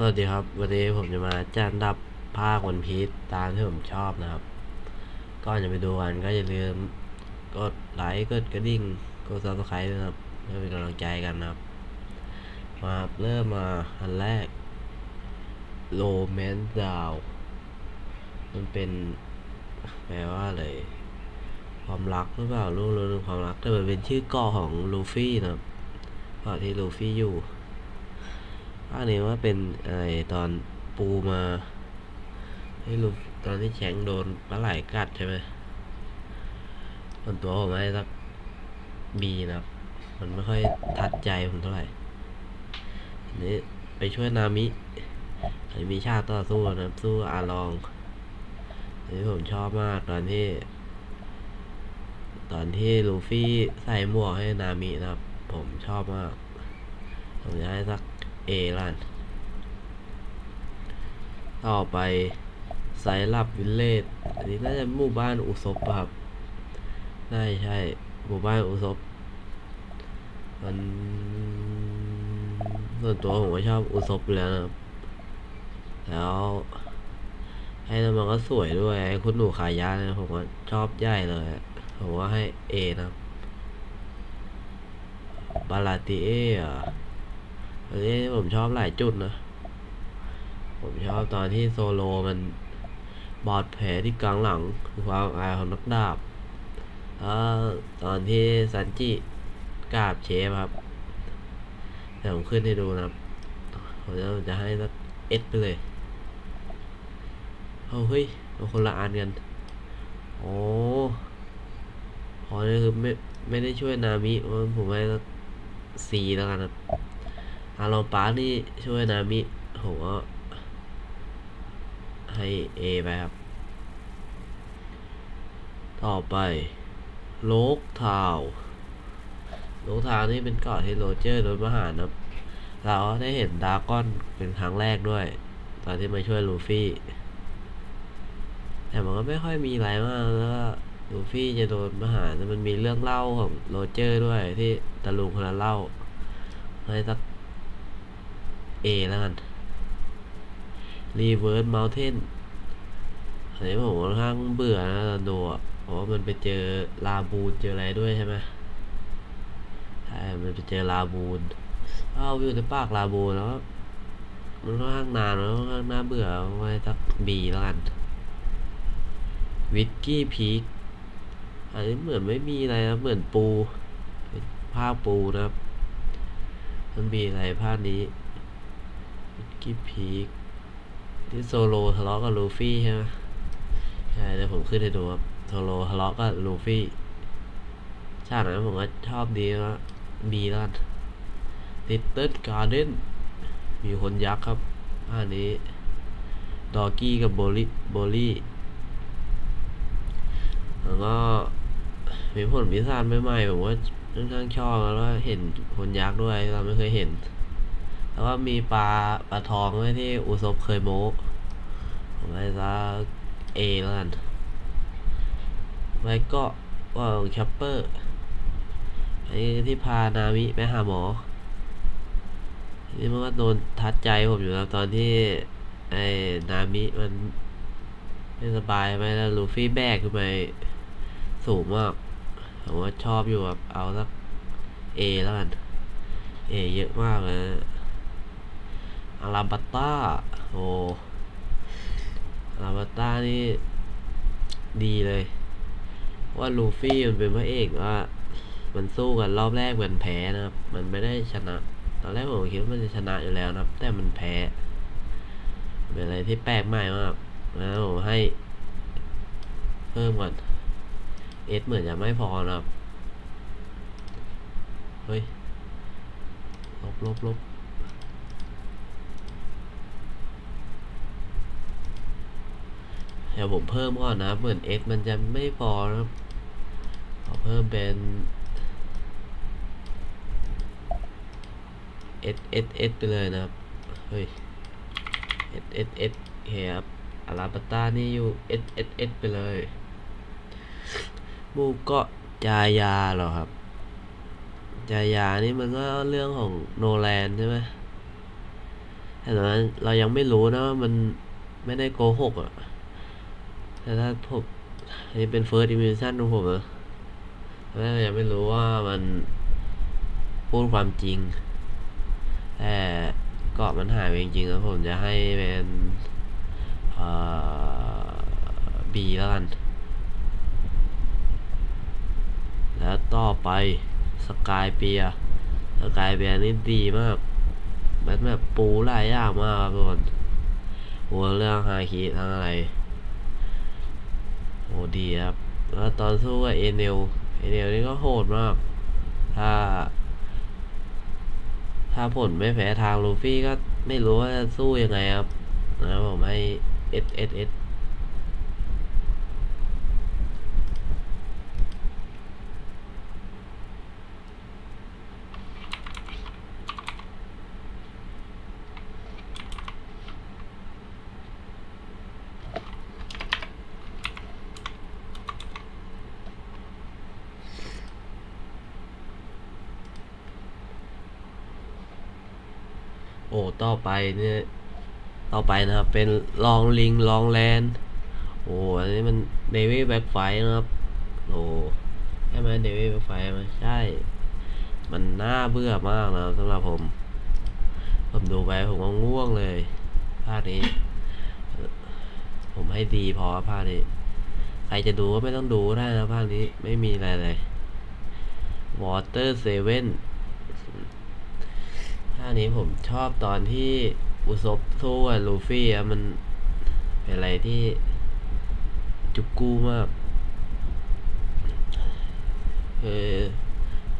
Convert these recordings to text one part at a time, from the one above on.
สวัสดีครับ วันนี้ผมจะมาจัดอันดับภาควันพีชตามที่ผมชอบนะครับ ก่อนจะไปดูกันก็อย่าลืมกดไลค์กดกระดิ่งกดซับสไครต์นะครับเพื่อเป็นกำลังใจกันนะครับ มาเริ่มมาอันแรกโ o แมนต์ดาวมันเป็นแปลว่าอะไรความรักหรือเปล่ารู้รู้เรื่องความรักแต่มันเป็นชื่อก่อของลูฟี่นะครับเกาะที่ลูฟี่อยู่ ภาคนี้ว่าเป็นไรตอนปูมาให้ลูตอนที่แชงโดนปลาไหลกัดใช่ไหมส่วนตัวผมให้สักบีนะครับ มันไม่ค่อยทัดใจผมเท่าไหร่ทีนี้ไปช่วยนามิอันนี้มีชาติต่อสู้นะสู้อาลองอันนี้ผมชอบมากตอนที่ ตอนที่ลูฟี่ใส่หมวกให้นามินะครับ ผมชอบมากผมจะให้สัก เอล้านต่อไปไซรับวิลเลจอันนี้น่าจะหมู่บ้านอุซบครับน่ใช่หมู่บ้านอุซบมันส่วนตัวผมก็ชอบอุซบอยู่แล้วนะครับแล้วให้น้ำมันก็สวยด้วยไอ้คุณหนูขายาเนี่ยผมก็ชอบใหญ่เลยผมว่าให้เอนะครับบาลาติเออะ อันนี้ผมชอบหลายจุดนะ ผมชอบตอนที่โซโลมันบอดแผลที่กลางหลังคือความอายของนักดาบแล้วตอนที่ซันจิกราบเชฟครับเดี๋ยวผมขึ้นให้ดูนะครับผมจะจะให้สักเอสไปเลยเอาเฮ้ยเอาคนละอันกันโอ้พอนี่คือไม่ไม่ได้ช่วยนามิผมให้สักซีแล้วกันครับ อารมณ์ปาร์คนี่ช่วยนามิผมก็ให้ A ไปครับ ต่อไปโลกทาวโลกทาวนี่เป็นเกาะที่โรเจอร์โดนประหารนับเราได้เห็นดาก้อนเป็นครั้งแรกด้วย ตอนที่มาช่วยลูฟี่ แต่มันก็ไม่ค่อยมีอะไรมากแล้วลูฟี่จะโดนประหารแต่มันมีเรื่องเล่าของโรเจอร์ด้วยที่ตะลุงคนละเล่าให้สัก A แล้วกัน Reverse Mountain อันนี้ผมค่อนข้างเบื่อนะตอนดูอะเพราะว่ามันไปเจอลาบูนเจออะไรด้วยใช่ไหมใช่ มันไปเจอลาบูนเอาอยู่ในปากลาบูนแล้ว มันค่อนข้างนานแล้วค่อนข้างน่าเบื่อไว้สักบีแล้วกันวิกกี้พีคอันนี้เหมือนไม่มีอะไรนะ เหมือนปู เป็นภาพปูนะครับ มันมีอะไรภาพนี้ กิฟพีกที่โซโลทะเลาะกับลูฟี่ใช่ไหมใช่เดี๋ยวผมขึ้นให้ดูครับโซโลทะเลาะกับลูฟี่ฉากนั้นผมก็ชอบดีนะบีแล้วกันติดเติร์ดการ์เด้นมีคนยักษ์ครับอันนี้ดอกี้กับโบลี่โบลี่แล้วก็มีผลพิศาจใหม่ๆผมว่าค่อนข้างชอบแล้วก็เห็นคนยักษ์ด้วยเราไม่เคยเห็น แล้วก็มีปลาปลาทองด้วยที่อุซบเคยโม้ผมให้ซะเอแล้วกันไว้ก็ว่าของชัปเปอร์ไอ้ที่พานามิไปหาหมอ นี่มันก็โดนทัดใจผมอยู่แล้วตอนที่ไอ้นามิมันไม่สบายไหมแล้วลูฟี่แบกขึ้นไปสูงมากผมว่าชอบอยู่แบบเอาสักเอแล้วกันเอเยอะมากเลยนะ อาราบัตตาโอ้อาราบัตตานี่ ดีเลย ว่าลูฟี่มันเป็นพระเอกว่า มันสู้กันรอบแรกมันแพ้นะครับ มันไม่ได้ชนะ ตอนแรกผมคิดว่ามันจะชนะอยู่แล้วนะครับ แต่มันแพ้ เป็นอะไรที่แปลกใหม่มากแล้วผมให้ เพิ่มก่อนเอสเหมือนจะไม่พอนะครับ เฮ้ย ลบลบลบ ดี๋ยวผมเพิ่มก่อนนะเหมือน x มันจะไม่พอนะครับขอเพิ่มเป็น s s s ไปเลยนะครับ เฮ้ย s s s โอเคครับอาราบัตตานี่อยู่ s s s ไปเลยมูเกาะจายาเหรอครับจายานี่มันก็เรื่องของโนแลนใช่ไหมแถแต่ตอนนั้นเรายังไม่รู้นะว่ามันไม่ได้โกหกอะ แต่ถ้าผมนนี้เป็น first impression ของผมนะแรกเรายังไม่รู้ว่ามันพูดความจริง แต่เกาะมันหายไปจริงๆแล้วผมจะให้เป็นเอ่อ B แล้วกัน แล้วต่อไปสกายเปียสกายเปียนี่ดีมาก มันแบบปูหลายอย่างมากครับทุกคนหัวเรื่องฮาคิทั้งอะไร ดีครับ แล้วตอนสู้กับเอเนลเอเนลนี่ก็โหดมาก ถ้า ถ้าผลไม่แพ้ทางลูฟี่ก็ไม่รู้ว่าจะสู้ยังไงครับ นะผมให้เอสเอสเอส ต่อไปเนี่ยต่อไปนะครับ เป็นลองลิงลองแลนโอ้อันนี้มันเดวิดแบ็กไฟนะครับโอ้ใช่ไหมเดวิดแบ็กไฟไหมใช่ มันน่าเบื่อมากนะครับสำหรับผม ผมดูไปผมก็ง่วงเลยภาคนี้ ผมให้ดีพอภาคนี้ใครจะดูก็ไม่ต้องดูได้นะภาคนี้ไม่มีอะไรเลย Water Seven ท่านี้ผมชอบตอนที่อุซบสู้กับลูฟี่อะมันเป็นอะไรที่จุกกู้มากคือ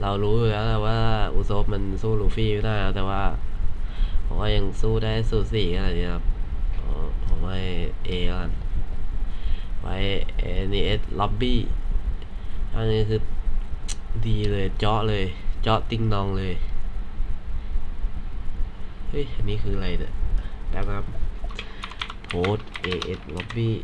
เรารู้อยู่แล้วแหละว่าอุซบมันสู้ลูฟี่ไม่ได้แล้วแต่ว่าผมว่ายังสู้ได้สูสีขนาดนี้ครับผมให้เอกันไว้เอนีเอสล็อบบี้อันนี้คือดีเลยเจาะเลย เจาะติงนองเลย เฮ้ย อันนี้คืออะไรเนี่ยแป๊บครับโพสเอเอสล็อบบี้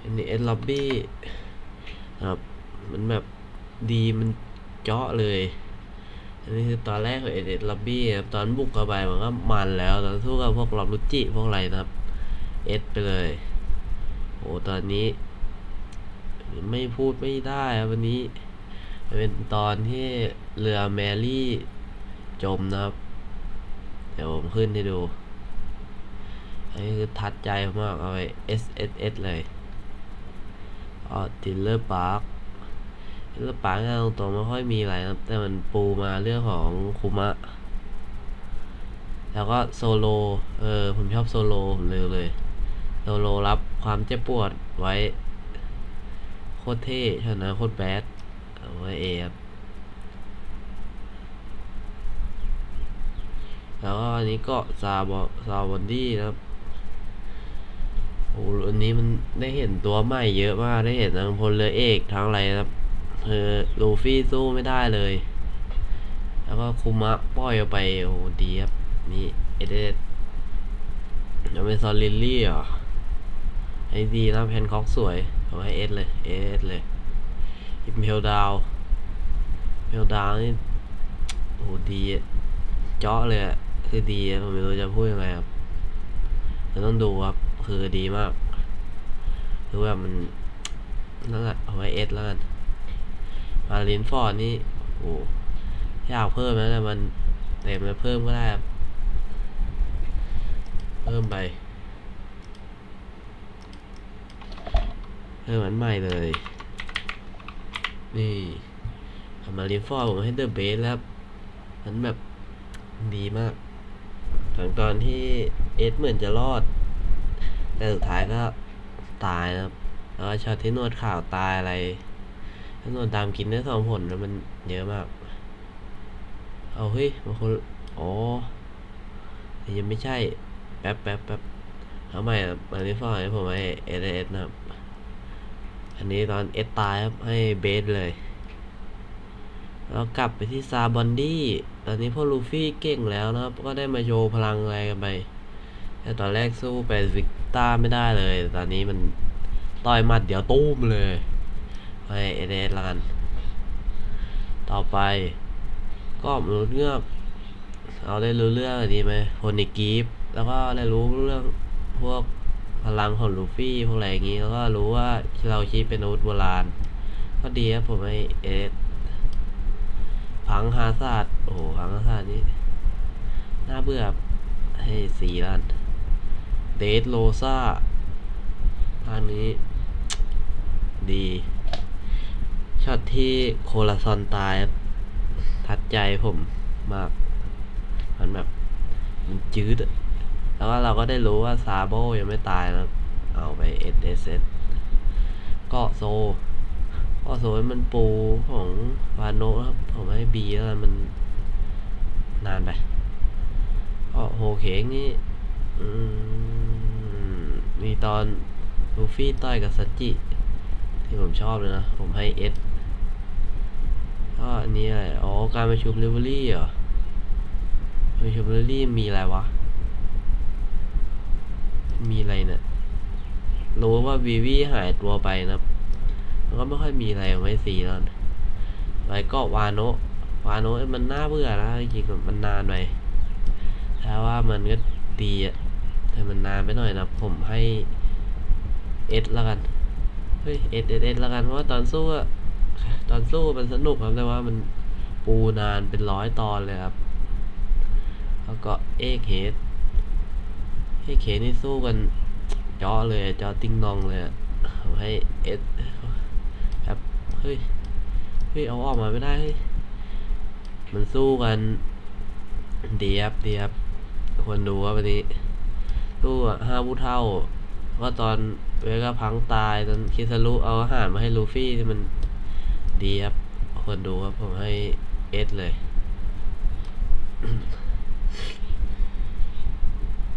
อันนี้เอสล็อบบี้ครับ มันแบบดีมันเจาะเลย อันนี้คือตอนแรกของเอเอสล็อบบี้ครับ ตอนบุกเข้าไปมันก็มันแล้ว ตอนสู้กับพวกลอบรุจิพวกอะไรนะครับ เอสไปเลย โอ้ตอนนี้ ไม่พูดไม่ได้ครับวันนี้ เป็นตอนที่เรือแมรี่จมนะครับ เดี๋ยวผมขึ้นให้ดูอันนี้คือทัดใจมากเอาไป S S S เลยอ๋อทิลเลอร์ปาร์คทิลเลอร์ปาร์คตรงๆไม่ค่อยมีอะไรครับ แต่มันปูมาเรื่องของคุมะ แล้วก็โซโล เออ ผมชอบโซโล ผมเลยเลย โซโลรับความเจ็บปวดไว้ โคตรเท่ชนะโคตรแบดเอาไว้เอครับแล้วอันนี้ก็ซาบอซาบอนดี้นะครับโอ้อันนี้มันได้เห็นตัวใหม่เยอะมาก ได้เห็นทั้งพลเรือเอกทั้งอะไรนะครับเออลูฟี่สู้ไม่ได้เลย แล้วก็คุมะปล่อยออกไป โอ้ดีครับ นี่เอเดดยังเป็นซอลลิลลี่เหรอ ไอ้ดีนะแพนคอกสวยเอาให้เอสเลยเอสเลยอิมเพลดาวเพลดาวนี่โอ้ดีเจาะเลยคือดีผมไม่รู้จะพูดยังไงครับเราต้องดูครับคือดีมากคือแบบมันนั่นแหละเอาไว้เอสแล้วกันมาลินฟอร์ดนี่โอ้อยากเพิ่มนะแต่มันเต็มแล้วเพิ่มก็ได้ครับเพิ่มไป เพิ่มอันใหม่เลย นี่ทำมาเรียนฟอร์ผมให้เดอะเบสแล้วมันแบบดีมากถึงตอนที่เอสเหมือนจะรอด แต่สุดท้ายก็ตายนะครับแล้วช็อที่นวดข่าวตายอะไรถ้านวดตามกินได้สองผลแล้วมันเยอะมาก เอาเฮ้ยบางคนอ๋อยังไม่ใช่ แป๊บแป๊บแป๊บเอาใหม่อะมาเรียนฟอร์ให้ผมให้เอสเอสนะครับ อันนี้ตอนเอสตายครับให้เบสเลย แล้วกลับไปที่ซาบอนดี้ตอนนี้พวกลูฟี่เก่งแล้วนะครับ ก็ได้มาโชว์พลังอะไรกันไปแต่ตอนแรกสู้ไปวิกต้าไม่ได้เลย ตอนนี้มันต่อยมัดเดี๋ยวตุ้มเลยให้เอเดสละกัน ต่อไป ก็มนุษย์เงือกเอาได้รู้เรื่องอันนี้ไหมโพนิกีฟแล้วก็ได้รู้เรื่องพวก พลังของลูฟี่พวกอะไรอย่างงี้แล้วก็รู้ว่าเราคิดเป็นอาวุธโบราณ ก็ดีครับผมให้เอสพังฮาซาดโอ้โหพังฮาซาดนี่น่าเบื่อให้สีล้านเดทโลซาอันนี้ ดีช็อตที่โคลาซอนตายทัดใจผมมาก มันแบบ มันจืดอะ แล้วก็เราก็ได้รู้ว่าซาโบยังไม่ตายนะเอาไป S S S เกาะโซกาะโซมันปูของวานโนะครับผมให้บีแล้วมันนานไปกาะโฮเคงนี่มีตอนลูฟี่ต่อยกับซัจจิที่ผมชอบเลยนะ ผมให้ S ก็อันนี้อะไร อ๋อ การประชุมลิเวอรี่เหรอประชุมลิเวอรี่มีอะไรวะ มีอะไรเนี่ย รู้ว่าวีวีหายตัวไปนะมันก็ไม่ค่อยมีอะไรไว้สีแล้วนะไปก็วาโนวาโนมันน่าเบื่อนะจริงๆมันนานไปแต่ว่ามันก็ดีอะแต่มันนานไปหน่อยนะผมให้เอสละกันเฮ้ยเอสเอสเอสละกันเพราะว่าตอนสู้อะตอนสู้มันสนุกครับแต่ว่ามันปูนานเป็นร้อยตอนเลยครับ แล้วก็เอกเฮด เอกเฮดนี่สู้กันจอเลยจอติ้งนองเลยให้เอสครับเฮ้ยเฮ้ยเอาออกมาไม่ได้ มันสู้กันดีครับดีครับควรดูครับวันนี้สู้ห้าผู้เท่าว่าตอนเวกาพังตายตอนคิซารุเอาอาหารมาให้ลูฟี่ที่มันดีครับควรดูครับผมให้เอสเลย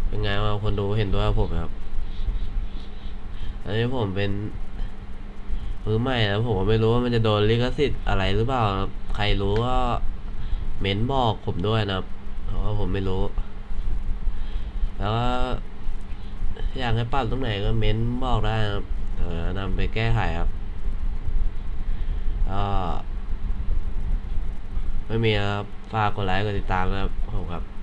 เป็นไงว่าคนดูเห็นด้วยกับผมครับ อันนี้ผมเป็นมือใหม่แล้วผมก็ไม่รู้ว่ามันจะโดนลิขสิทธิ์อะไรหรือเปล่าครับ ใครรู้ก็เม้นบอกผมด้วยนะครับเพราะว่าผมไม่รู้ แล้วก็อยากให้ปรับตรงไหนก็เม้นบอกได้นะครับนำไปแก้ไขครับก็ไม่มีครับ ฝากกดไลค์กดติดตามนะครับผมครับ